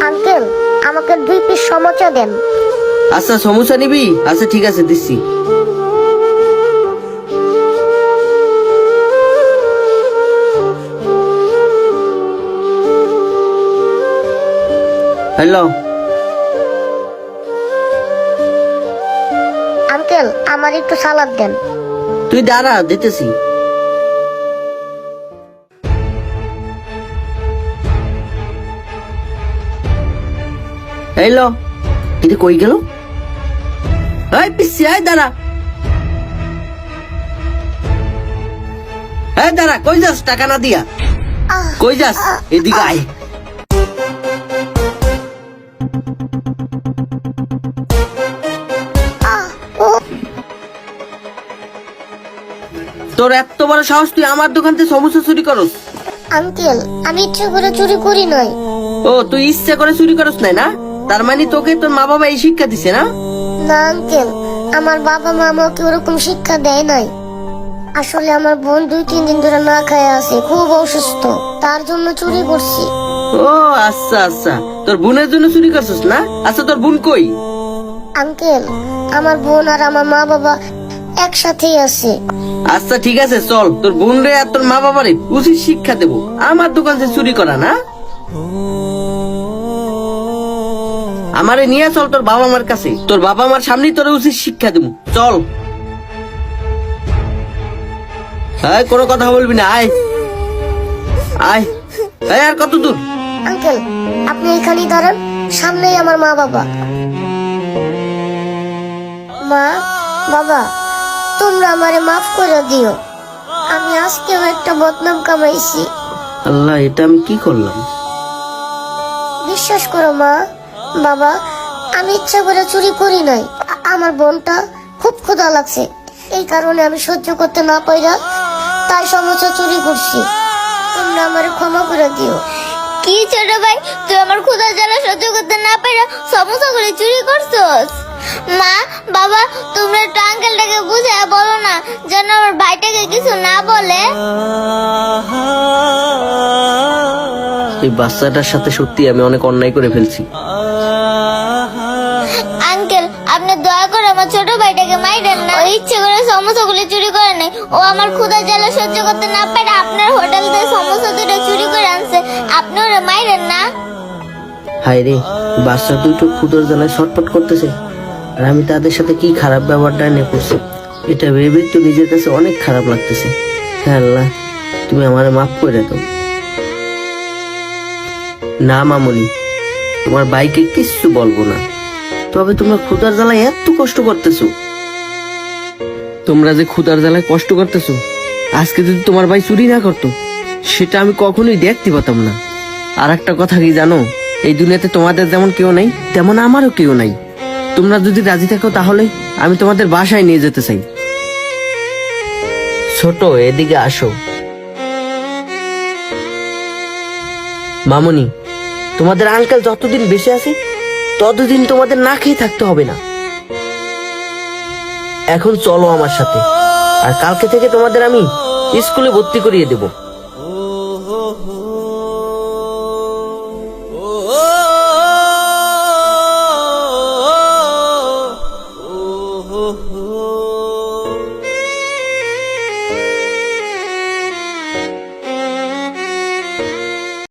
Uncle আমাকে দুই piece samosa দেন। আচ্ছা সমস্যা নিবি? আচ্ছা ঠিক আছে দিচ্ছি। হ্যালো। আঙ্কেল আমার একটু সালাদ দেন। তুই দাঁড়া দিতেছি। হ্যালো এটা কই গেল? এই পিসি এই দাঁড়া। এই দাঁড়া কই যাস টাকা না দিয়া? কই যাস? এদিকে আয়। তোর এত বড় সাহস তুই আমার দোকান থেকে সমস্যা চুরি করস? আঙ্কেল আমি ইচ্ছে করে চুরি করি নাই। ও তুই ইচ্ছে করে চুরি করস নাই না? তার মানে তোকে তোর মা বাবা এই শিক্ষা দিছে না? না আঙ্কেল আমার বাবা মা আমাকে ওরকম শিক্ষা দেয় নাই। আসলে আমার বোন দুই তিন দিন ধরে না খায় আছে খুব অসুস্থ। তার জন্য চুরি করছি। ও আচ্ছা আচ্ছা। তোর বোনের জন্য চুরি করছিস না? আচ্ছা তোর বোন কই? আঙ্কেল আমার বোন আর আমার মা বাবা একসাথেই আছে। আচ্ছা ঠিক আছে চল। তোর বোন রে আর তোর মা বাবারে উচিত শিক্ষা দেবো। আমার দোকান থেকে চুরি করা না? আমারে নিয়ে চল তোর বাবা মার কাছে। তোর বাবা মার সামনেই তোর উচিত শিক্ষা দেবো। চল। আয় কোনো কথা বলবি না আয়। আয়। আয় আর কত দূর? আঙ্কেল আপনি এখানেই দাঁড়ান। সামনেই আমার মা বাবা। মা বাবা তোমরা আমারে মাফ করে দিও। আমি আজকেও একটা বদনাম কামাইছি। আল্লাহ এটা আমি কি করলাম? বিশ্বাস করো মা বাবা, আমি ইচ্ছা করে চুরি করি নাই। আমার বোনটা খুব ক্ষুধা লাগছে। এই কারণে আমি সহ্য করতে না পাইরা তাই সমস্যা চুরি করছি। তোমরা আমার ক্ষমা করে দিও। কি ছোট ভাই, তুই আমার ক্ষুধা জ্বালা সহ্য করতে না পেরে সমস্যা করে চুরি করছস? মা, বাবা, তোমরা একটু আঙ্কেলটাকে বুঝায় বলো না, যেন আমার ভাইটাকে কিছু বাচ্চাটার সাথে সত্যি আমি অনেক অন্যায় করে ফেলছি। আঙ্কেল আপনি দয়া করে আমার ছোট ভাইটাকে মাইরেন না। ও ইচ্ছে করে সমস্যাগুলো চুরি করে নাই ও আমার ক্ষুধা জ্বালা সহ্য করতে না পারে আপনার হোটেল থেকে সমস্যা দুটো চুরি করে আনছে। আপনি ওরা মাইরেন না। হায় রে বাচ্চা দুটো ক্ষুদর জ্বালায় ছটফট করতেছে। আর আমি তাদের সাথে কি খারাপ ব্যবহারটা নিয়ে করছি এটা ভেবে তো নিজের কাছে অনেক খারাপ লাগতেছে। হ্যাঁ আল্লাহ তুমি আমার মাফ করে দাও। না মামনি, তোমার বাইকে কিচ্ছু বলব না। তবে তোমরা ক্ষুদার জ্বালায় এত কষ্ট করতেছো। তোমরা যে ক্ষুদার জ্বালায় কষ্ট করতেছো, আজকে যদি তোমার ভাই চুরি না করতো, সেটা আমি কখনোই দেখতে পেতাম না। আর একটা কথা কি জানো, এই দুনিয়াতে তোমাদের যেমন কেউ নেই, তেমন আমারও কেউ নাই। তোমরা যদি রাজি থাকো তাহলে আমি তোমাদের বাসায় নিয়ে যেতে চাই। ছোট, এদিকে আসো। মামনি, তোমাদের আঙ্কেল যতদিন বেঁচে আছে, ততদিন তোমাদের না খেয়ে থাকতে হবে না। এখন চলো আমার সাথে, আর কালকে থেকে তোমাদের আমি স্কুলে ভর্তি করিয়ে দেবো।